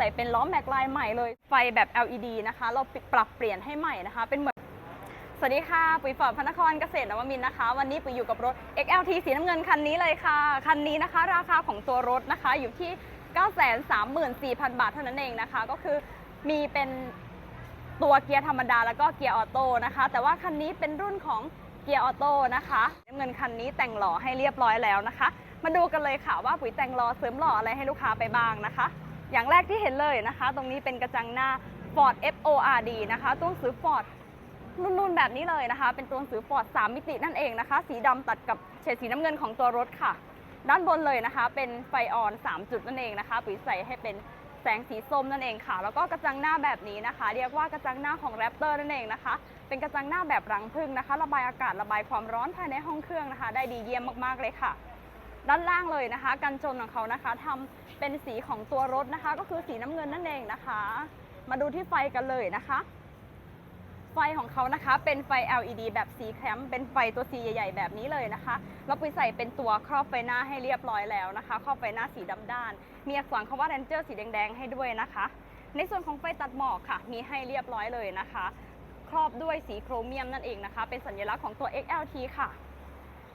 ใส่เป็นล้อแม็กลายใหม่เลย ไฟแบบ LED นะคะ เราปรับเปลี่ยนให้ใหม่นะคะ เป็นเหมือนสวัสดีค่ะ ปุ๋ยฝอดพระนครเกษตรนวมินทร์นะคะ วันนี้ปุ๋ยอยู่กับรถ XLT สีน้ำเงินคันนี้เลยค่ะ คันนี้นะคะ ราคาของตัวรถนะคะอยู่ที่ 934,000 บาทเท่านั้นเองนะคะ ก็คือมีเป็นตัวเกียร์ธรรมดาแล้วก็เกียร์ออโต้นะคะ แต่ว่าคันนี้เป็นรุ่นของเกียร์ออโต้นะคะน้ำเงินคันนี้แต่งหล่อให้เรียบร้อยแล้วนะคะ มาดูกันเลยค่ะว่าปุ๋ยแต่งหล่อเสริมหล่ออะไรให้ลูกค้าไปบ้างนะคะ อย่างแรกที่เห็นเลยนะคะ ตรงนี้เป็นกระจังหน้า Ford FORD นะคะ ตัวหนังสือ Ford นุ่นๆแบบนี้เลยนะคะ เป็นตัวหนังสือ Ford 3 มิตินั่นเองนะคะ สีดำตัดกับเฉดสีน้ำเงินของตัวรถค่ะ ด้านบนเลยนะคะ เป็นไฟออน 3 จุดนั่นเองนะคะปุ๋ยใส่ให้เป็นแสงสีส้มนั่นเองค่ะ แล้วก็กระจังหน้าแบบนี้นะคะ เรียกว่ากระจังหน้าของแรปเตอร์นั่นเองนะคะ เป็นกระจังหน้าแบบรังผึ้งนะคะ ระบายอากาศระบายความร้อนภายในห้องเครื่องนะคะ ได้ดีเยี่ยมมากๆเลยค่ะ ด้านล่างเลยนะคะ กันชนของเขานะคะทำเป็นสีของตัวรถนะคะ ก็คือสีน้ำเงินนั่นเองนะคะ มาดูที่ไฟกันเลยนะคะ ไฟของเขานะคะเป็นไฟ LED แบบสีแคมเป็นไฟตัวสีใหญ่ ๆ แบบนี้เลยนะคะแล้วปุ๋ยใส่เป็นตัวครอบไฟหน้าให้เรียบร้อยแล้วนะคะ ครอบไฟหน้าสีดำด้าน มีอักษรคำว่า Ranger สีแดงๆให้ด้วยนะคะ ในส่วนของไฟตัดหมอกค่ะ มีให้เรียบร้อยเลยนะคะ ครอบด้วยสีโครเมียมนั่นเองนะคะ เป็นสัญลักษณ์ของตัว XLT ค่ะ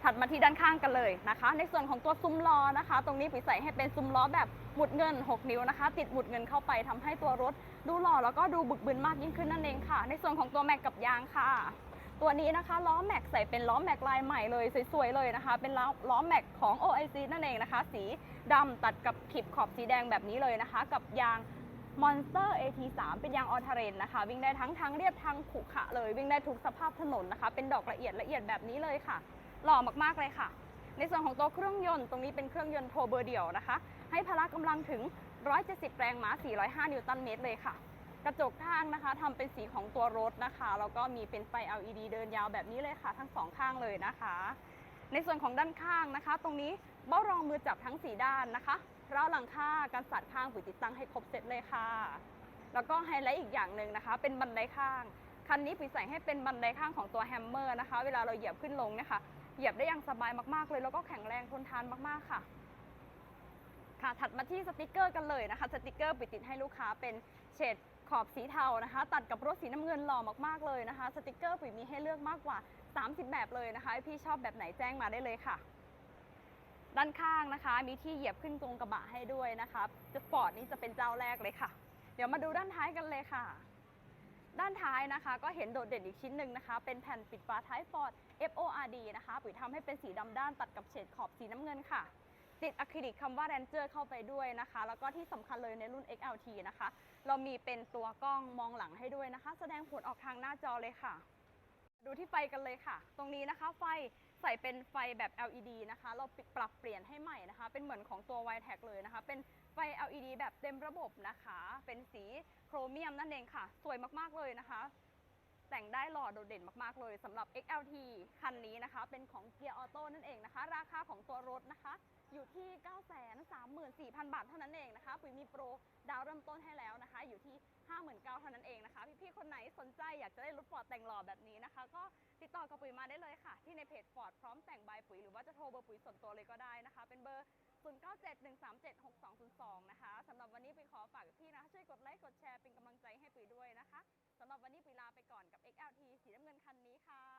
ถัดมาที่ด้านข้างกันเลยนะคะ ในส่วนของตัวซุ้มล้อนะคะ ตรงนี้ปุ๋ยใส่ให้เป็นซุ้มล้อแบบหมุดเงิน 6 นิ้วนะคะ ติดหมุดเงินเข้าไปทำให้ตัวรถ ดูหล่อแล้วก็ดูบึกบึนมากยิ่งขึ้นนั่นเองค่ะ ในส่วนของตัวแม็กกับยางค่ะ ตัวนี้นะคะล้อแม็กใส่เป็นล้อแม็กลายใหม่เลยสวยๆเลยนะคะ เป็นล้อล้อแม็กของ OIC นั่นเองนะคะ สีดำตัดกับขีบขอบสีแดงแบบนี้เลยนะคะ กับยาง Monster AT3 เป็นยางออทเรนนะคะ วิ่งได้ทั้งทางเรียบทางขรุขระเลย วิ่งได้ทุกสภาพถนนนะคะ เป็นดอกละเอียดละเอียดแบบนี้เลยค่ะ หล่อมากๆเลยค่ะ ในส่วนของตัวเครื่องยนต์ตรงนี้เป็นเครื่องยนต์โทเบอร์เดี่ยวนะคะ ให้พละกำลังถึง 170 แรงม้า 405 นิวตันเมตรเลยค่ะ กระจกข้างนะคะทำเป็นสีของตัวรถนะคะ แล้วก็มีเป็นไฟ LED เดินยาวแบบนี้เลยค่ะ ทั้งสองข้างเลยนะคะ ในส่วนของด้านข้างนะคะ ตรงนี้เบ้ารองมือจับทั้ง 4 ด้านนะคะราวหลังคาการสัดข้างปุ๋ยติดตั้งให้ครบเซตเลยค่ะ แล้วก็ไฮไลท์อีกอย่างหนึ่งนะคะ เป็นบันไดข้าง คันนี้ปุ๋ยใส่ให้เป็นบันไดข้างของตัวแฮมเมอร์นะคะ เวลาเราเหยียบขึ้นลงนี่ยค่ะ เหยียบได้อย่างสบายมากๆเลย แล้วก็แข็งแรงทนทานมากๆค่ะ ค่ะ ถัดมาที่สติกเกอร์กันเลยนะคะ สติกเกอร์ปิดติดให้ลูกค้าเป็นเฉดขอบสีเทานะคะ ตัดกับรถสีน้ำเงินหล่อมากๆเลยนะคะ สติกเกอร์ปุ๋ยมีให้เลือกมากกว่า 30 แบบเลยนะคะ พี่ชอบแบบไหนแจ้งมาได้เลยค่ะ ด้านข้างนะคะ มีที่เหยียบขึ้นตรงกระบะให้ด้วยนะคะสปอร์ตนี้จะเป็นเจ้าแรกเลยค่ะ เดี๋ยวมาดูด้านท้ายกันเลยค่ะ ด้านท้ายนะคะ ก็เห็นโดดเด่นอีกชิ้นหนึ่งนะคะ เป็นแผ่นปิดฝาท้ายฟอร์ด FORD นะคะปุ๋ยทำให้เป็นสีดำด้านตัดกับเฉดขอบสีน้ำเงินค่ะ ติดอะคริลิกคำว่า Ranger เข้าไปด้วยนะคะ แล้วก็ที่สำคัญเลยในรุ่น XLT นะคะ เรามีเป็นตัวกล้องมองหลังให้ด้วยนะคะ แสดงผลออกทางหน้าจอเลยค่ะ ดูที่ไฟกันเลยค่ะ ตรงนี้นะคะไฟ ใส่เป็นไฟแบบ LED นะคะ เราปรับเปลี่ยนให้ใหม่นะคะ เป็นเหมือนของตัว y t a g เลยนะคะ เป็นไฟ LED แบบเต็มระบบนะคะ เป็นสีโครเมียมนั่นเองค่ะ สวยมากๆเลยนะคะ แต่งได้หล่อโดดเด่นมากๆเลยสำหรับ XLT คันนี้นะคะ เป็นของเกียร์ออโต้นั่นเองนะคะ ราคาของตัวรถนะคะ อยู่ที่ 934,000 บาทเท่านั้นเองนะคะปุ๋ยมีโปรดาวเริ่มต้นให้แล้วนะคะ อยู่ที่ 59,000เท่านั้นเองนะคะ พี่ๆคนไหนสนใจอยากจะได้รถฟอร์ดแต่งหล่อแบบนี้นะคะ ก็ติดต่อกับปุ๋ยมาได้เลยค่ะ ที่ในเพจฟอร์ดพร้อมแต่งใบปุ๋ยหรือว่าจะโทรเบอร์ปุ๋ยส่วนตัวเลยก็ได้นะคะ เป็นเบอร์ 0971376202 นะคะสำหรับวันนี้ปุ๋ยขอ ช่วยกดไลค์กดแชร์เป็นกำลังใจให้ปุ๋ยด้วยนะคะสำหรับวันนี้ปุ๋ยลาไปก่อนกับ XLT สีน้ำเงินคันนี้ค่ะ